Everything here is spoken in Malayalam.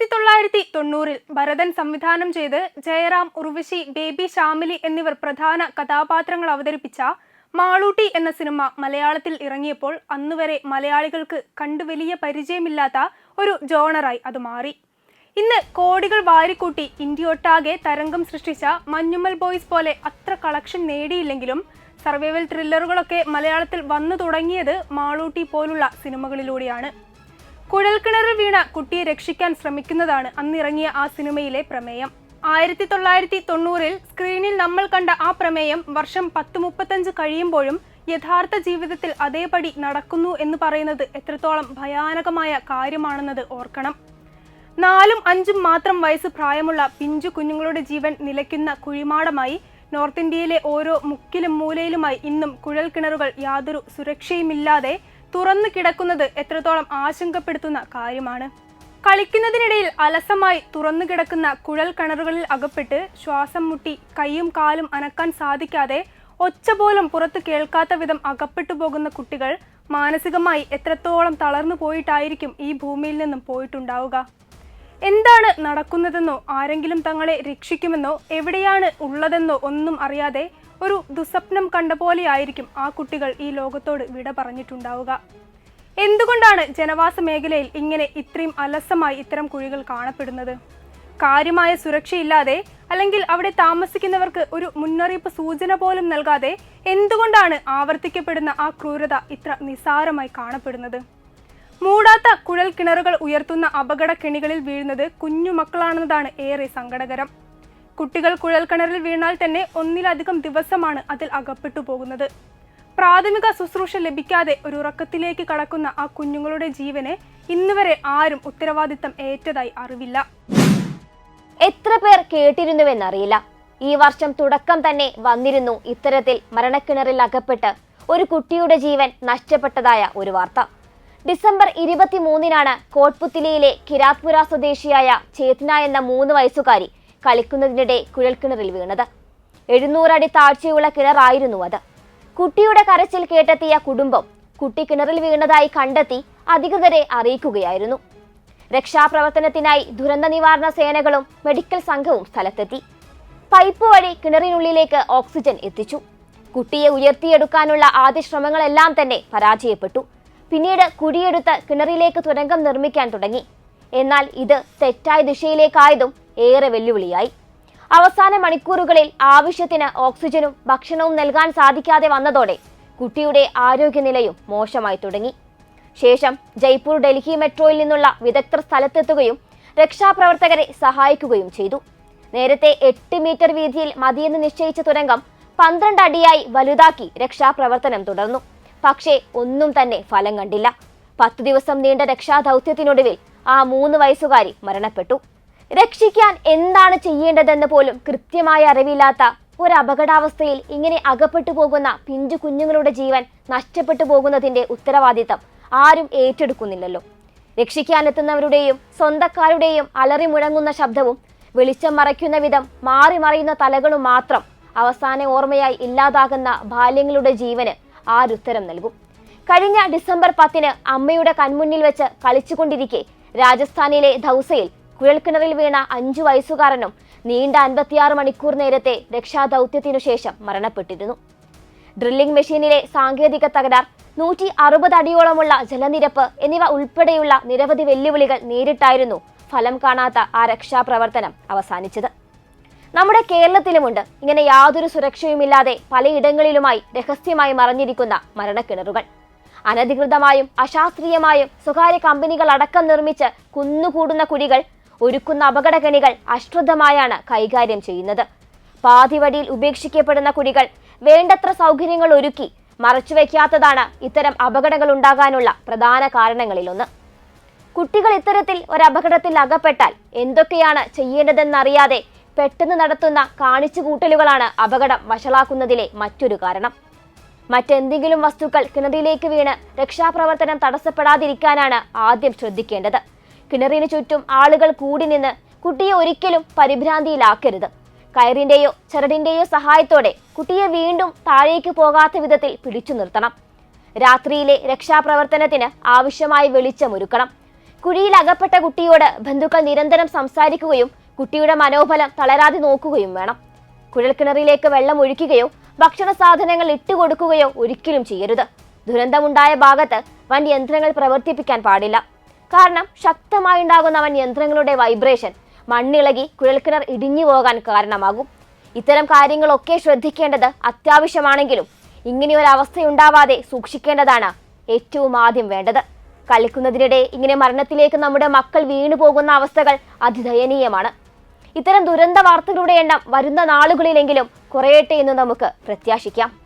ആയിരത്തി തൊള്ളായിരത്തി തൊണ്ണൂറിൽ ഭരതൻ സംവിധാനം ചെയ്ത് ജയറാം ഉർവശി ബേബി ഷാമിലി എന്നിവർ പ്രധാന കഥാപാത്രങ്ങൾ അവതരിപ്പിച്ച മാളൂട്ടി എന്ന സിനിമ മലയാളത്തിൽ ഇറങ്ങിയപ്പോൾ അന്നുവരെ മലയാളികൾക്ക് കണ്ടു വലിയ പരിചയമില്ലാത്ത ഒരു ജോണറായി അത് മാറി. ഇന്ന് കോടികൾ വാരിക്കൂട്ടി ഇന്ത്യയൊട്ടാകെ തരംഗം സൃഷ്ടിച്ച മഞ്ഞുമ്മൽ ബോയ്സ് പോലെ അത്ര കളക്ഷൻ നേടിയില്ലെങ്കിലും സർവൈവൽ ത്രില്ലറുകളൊക്കെ മലയാളത്തിൽ വന്നു തുടങ്ങിയത് മാളൂട്ടി പോലുള്ള സിനിമകളിലൂടെയാണ്. കുഴൽക്കിണറിൽ വീണ കുട്ടിയെ രക്ഷിക്കാൻ ശ്രമിക്കുന്നതാണ് അന്നിറങ്ങിയ ആ സിനിമയിലെ പ്രമേയം. ആയിരത്തി തൊള്ളായിരത്തി തൊണ്ണൂറിൽ സ്ക്രീനിൽ നമ്മൾ കണ്ട ആ പ്രമേയം വർഷം പത്ത് മുപ്പത്തഞ്ച് കഴിയുമ്പോഴും യഥാർത്ഥ ജീവിതത്തിൽ അതേപടി നടക്കുന്നു എന്ന് പറയുന്നത് എത്രത്തോളം ഭയാനകമായ കാര്യമാണെന്നത് ഓർക്കണം. നാലും അഞ്ചും മാത്രം വയസ്സ് പ്രായമുള്ള പിഞ്ചു കുഞ്ഞുങ്ങളുടെ ജീവൻ നിലയ്ക്കുന്ന കുഴിമാടമായി നോർത്ത് ഇന്ത്യയിലെ ഓരോ മുക്കിലും മൂലയിലുമായി ഇന്നും കുഴൽ കിണറുകൾ യാതൊരു സുരക്ഷയുമില്ലാതെ തുറന്നു കിടക്കുന്നത് എത്രത്തോളം ആശങ്കപ്പെടുത്തുന്ന കാര്യമാണ്. കളിക്കുന്നതിനിടയിൽ അലസമായി തുറന്നു കിടക്കുന്ന കുഴൽ കിണറുകളിൽ അകപ്പെട്ട് ശ്വാസം മുട്ടി കൈയും കാലും അനക്കാൻ സാധിക്കാതെ ഒച്ച പോലും പുറത്തു കേൾക്കാത്ത വിധം അകപ്പെട്ടു പോകുന്ന കുട്ടികൾ മാനസികമായി എത്രത്തോളം തളർന്നു പോയിട്ടായിരിക്കും ഈ ഭൂമിയിൽ നിന്നും പോയിട്ടുണ്ടാവുക? എന്താണ് നടക്കുന്നതെന്നോ ആരെങ്കിലും തങ്ങളെ രക്ഷിക്കുമെന്നോ എവിടെയാണ് ഉള്ളതെന്നോ ഒന്നും അറിയാതെ ഒരു ദുസ്വപ്നം കണ്ട പോലെയായിരിക്കും ആ കുട്ടികൾ ഈ ലോകത്തോട് വിട പറഞ്ഞിട്ടുണ്ടാവുക. എന്തുകൊണ്ടാണ് ജനവാസ മേഖലയിൽ ഇങ്ങനെ ഇത്രയും അലസമായി ഇത്തരം കുഴികൾ കാണപ്പെടുന്നത്? കാര്യമായ സുരക്ഷയില്ലാതെ അല്ലെങ്കിൽ അവിടെ താമസിക്കുന്നവർക്ക് ഒരു മുന്നറിയിപ്പ് സൂചന പോലും നൽകാതെ എന്തുകൊണ്ടാണ് ആവർത്തിക്കപ്പെടുന്ന ആ ക്രൂരത ഇത്ര നിസാരമായി കാണപ്പെടുന്നത്? മൂടാത്ത കുഴൽ കിണറുകൾ ഉയർത്തുന്ന അപകട കെണികളിൽ വീഴുന്നത് കുഞ്ഞു മക്കളാണെന്നതാണ് ഏറെ സങ്കടകരം. കുട്ടികൾ കുഴൽക്കിണറിൽ വീണാൽ തന്നെ ഒന്നിലധികം ദിവസമാണ് അതിൽ അകപ്പെട്ടു പോകുന്നത്. പ്രാഥമിക ശുശ്രൂഷ ലഭിക്കാതെ ഒരു ഉറക്കത്തിലേക്ക് കടക്കുന്ന ആ കുഞ്ഞുങ്ങളുടെ ജീവന് ഇന്നുവരെ ആരും ഉത്തരവാദിത്തം ഏറ്റതായി അറിവില്ല. എത്ര പേർ കേട്ടിരുന്നുവെന്നറിയില്ല. ഈ വർഷം തുടക്കം തന്നെ വന്നിരുന്നു ഇത്തരത്തിൽ മരണക്കിണറിൽ അകപ്പെട്ട് ഒരു കുട്ടിയുടെ ജീവൻ നഷ്ടപ്പെട്ടതായ ഒരു വാർത്ത. ഡിസംബർ ഇരുപത്തിമൂന്നിനാണ് കോട്ട്പുത്തിലിയിലെ കിരാത്പുര സ്വദേശിയായ ചേത്ന എന്ന മൂന്ന് വയസ്സുകാരി കളിക്കുന്നതിനിടെ കുഴൽക്കിണറിൽ വീണത്. എഴുന്നൂറടി താഴ്ചയുള്ള കിണറായിരുന്നു അത്. കുട്ടിയുടെ കരച്ചിൽ കേട്ടെത്തിയ കുടുംബം കുട്ടി കിണറിൽ വീണതായി കണ്ടെത്തി അധികൃതരെ അറിയിക്കുകയായിരുന്നു. രക്ഷാപ്രവർത്തനത്തിനായി ദുരന്ത നിവാരണ സേനകളും മെഡിക്കൽ സംഘവും സ്ഥലത്തെത്തി. പൈപ്പ് വഴി കിണറിനുള്ളിലേക്ക് ഓക്സിജൻ എത്തിച്ചു. കുട്ടിയെ ഉയർത്തിയെടുക്കാനുള്ള ആദ്യ ശ്രമങ്ങളെല്ലാം തന്നെ പരാജയപ്പെട്ടു. പിന്നീട് കുഴിയെടുത്ത് കിണറിലേക്ക് തുരങ്കം നിർമ്മിക്കാൻ തുടങ്ങി. എന്നാൽ ഇത് തെറ്റായ ദിശയിലേക്കായതും ഏറെ വെല്ലുവിളിയായി. അവസാന മണിക്കൂറുകളിൽ ആവശ്യത്തിന് ഓക്സിജനും ഭക്ഷണവും നൽകാൻ സാധിക്കാതെ വന്നതോടെ കുട്ടിയുടെ ആരോഗ്യനിലയും മോശമായി തുടങ്ങി. ശേഷം ജയ്പൂർ ഡൽഹി മെട്രോയിൽ നിന്നുള്ള വിദഗ്ധർ സ്ഥലത്തെത്തുകയും രക്ഷാപ്രവർത്തകരെ സഹായിക്കുകയും ചെയ്തു. നേരത്തെ എട്ട് മീറ്റർ വീതിയിൽ മതിയെന്ന് നിശ്ചയിച്ച തുരങ്കം പന്ത്രണ്ട് അടിയായി വലുതാക്കി രക്ഷാപ്രവർത്തനം തുടർന്നു. പക്ഷേ ഒന്നും തന്നെ ഫലം കണ്ടില്ല. പത്ത് ദിവസം നീണ്ട രക്ഷാദൗത്യത്തിനൊടുവിൽ ആ മൂന്ന് വയസ്സുകാരി മരണപ്പെട്ടു. രക്ഷിക്കാൻ എന്താണ് ചെയ്യേണ്ടതെന്ന് പോലും കൃത്യമായ അറിവില്ലാത്ത ഒരു അപകടാവസ്ഥയിൽ ഇങ്ങനെ അകപ്പെട്ടു പോകുന്ന പിഞ്ചു കുഞ്ഞുങ്ങളുടെ ജീവൻ നഷ്ടപ്പെട്ടു പോകുന്നതിന്റെ ഉത്തരവാദിത്തം ആരും ഏറ്റെടുക്കുന്നില്ലല്ലോ. രക്ഷിക്കാനെത്തുന്നവരുടെയും സ്വന്തക്കാരുടെയും അലറി മുഴങ്ങുന്ന ശബ്ദവും വെളിച്ചം മറയ്ക്കുന്ന വിധം മാറി മറയുന്ന തലകളും മാത്രം അവസാന ഓർമ്മയായി ഇല്ലാതാകുന്ന ബാല്യങ്ങളുടെ ജീവന് ആരുത്തരം നൽകും. കഴിഞ്ഞ ഡിസംബർ പത്തിന് അമ്മയുടെ കൺമുന്നിൽ വെച്ച് കളിച്ചുകൊണ്ടിരിക്കെ രാജസ്ഥാനിലെ ധൗസയിൽ കുഴൽക്കിണറിൽ വീണ അഞ്ചു വയസ്സുകാരനും നീണ്ട അൻപത്തിയാറ് മണിക്കൂർ നേരത്തെ രക്ഷാദൗത്യത്തിനു ശേഷം മരണപ്പെട്ടിരുന്നു. ഡ്രില്ലിംഗ് മെഷീനിലെ സാങ്കേതിക തകരാർ നൂറ്റി അറുപത് അടിയോളമുള്ള ജലനിരപ്പ് എന്നിവ ഉൾപ്പെടെയുള്ള നിരവധി വെല്ലുവിളികൾ നേരിട്ടായിരുന്നു ഫലം കാണാത്ത ആ രക്ഷാപ്രവർത്തനം അവസാനിച്ചത്. നമ്മുടെ കേരളത്തിലുമുണ്ട്. ഇങ്ങനെ യാതൊരു സുരക്ഷയുമില്ലാതെ പലയിടങ്ങളിലുമായി രഹസ്യമായി മറഞ്ഞിരിക്കുന്ന മരണക്കിണറുകൾ. അനധികൃതമായും അശാസ്ത്രീയമായും സ്വകാര്യ കമ്പനികൾ അടക്കം നിർമ്മിച്ച് കുന്നുകൂടുന്ന കുഴികൾ ഒരുക്കുന്ന അപകടകണികൾ അശ്രദ്ധമായാണ് കൈകാര്യം ചെയ്യുന്നത്. പാതിവടിയിൽ ഉപേക്ഷിക്കപ്പെടുന്ന കുടികൾ വേണ്ടത്ര സൗകര്യങ്ങൾ ഒരുക്കി മറച്ചുവെക്കാത്തതാണ് ഇത്തരം അപകടങ്ങൾ ഉണ്ടാകാനുള്ള പ്രധാന കാരണങ്ങളിലൊന്ന്. കുട്ടികൾ ഇത്തരത്തിൽ ഒരു അപകടത്തിൽ അകപ്പെട്ടാൽ എന്തൊക്കെയാണ് ചെയ്യേണ്ടതെന്നറിയാതെ പെട്ടെന്ന് നടത്തുന്ന കാണിച്ചു കൂട്ടലുകളാണ് അപകടം വഷളാക്കുന്നതിലെ മറ്റൊരു കാരണം. മറ്റെന്തെങ്കിലും വസ്തുക്കൾ കിണറിലേക്ക് വീണ് രക്ഷാപ്രവർത്തനം തടസ്സപ്പെടാതിരിക്കാനാണ് ആദ്യം ശ്രദ്ധിക്കേണ്ടത്. കിണറിന് ചുറ്റും ആളുകൾ കൂടി നിന്ന് കുട്ടിയെ ഒരിക്കലും പരിഭ്രാന്തിയിലാക്കരുത്. കയറിന്റെയോ ചരടിന്റെയോ സഹായത്തോടെ കുട്ടിയെ വീണ്ടും താഴേക്ക് പോകാത്ത വിധത്തിൽ പിടിച്ചു നിർത്തണം. രാത്രിയിലെ രക്ഷാപ്രവർത്തനത്തിന് ആവശ്യമായ വെളിച്ചമൊരുക്കണം കുഴിയിൽ അകപ്പെട്ട കുട്ടിയോട് ബന്ധുക്കൾ നിരന്തരം സംസാരിക്കുകയും കുട്ടിയുടെ മനോബലം തളരാതെ നോക്കുകയും വേണം. കുഴൽക്കിണറിലേക്ക് വെള്ളം ഒഴിക്കുകയോ ഭക്ഷണ സാധനങ്ങൾ ഇട്ടുകൊടുക്കുകയോ ഒരിക്കലും ചെയ്യരുത്. ദുരന്തമുണ്ടായ ഭാഗത്ത് വൻ യന്ത്രങ്ങൾ പ്രവർത്തിപ്പിക്കാൻ പാടില്ല. കാരണം ശക്തമായി ഉണ്ടാകുന്നവൻ യന്ത്രങ്ങളുടെ വൈബ്രേഷൻ. മണ്ണിളകി കുഴൽക്കിണർ ഇടിഞ്ഞു പോകാൻ കാരണമാകും. ഇത്തരം കാര്യങ്ങളൊക്കെ ശ്രദ്ധിക്കേണ്ടത് അത്യാവശ്യമാണെങ്കിലും ഇങ്ങനെയൊരവസ്ഥയുണ്ടാവാതെ സൂക്ഷിക്കേണ്ടതാണ് ഏറ്റവും ആദ്യം വേണ്ടത്. കളിക്കുന്നതിനിടെ ഇങ്ങനെ മരണത്തിലേക്ക് നമ്മുടെ മക്കൾ വീണു പോകുന്ന അവസ്ഥകൾ അതിദയനീയമാണ്. ഇത്തരം ദുരന്ത വാർത്തകളുടെ എണ്ണം വരുന്ന നാളുകളിലെങ്കിലും കുറയട്ടെ എന്ന് നമുക്ക് പ്രത്യാശിക്കാം.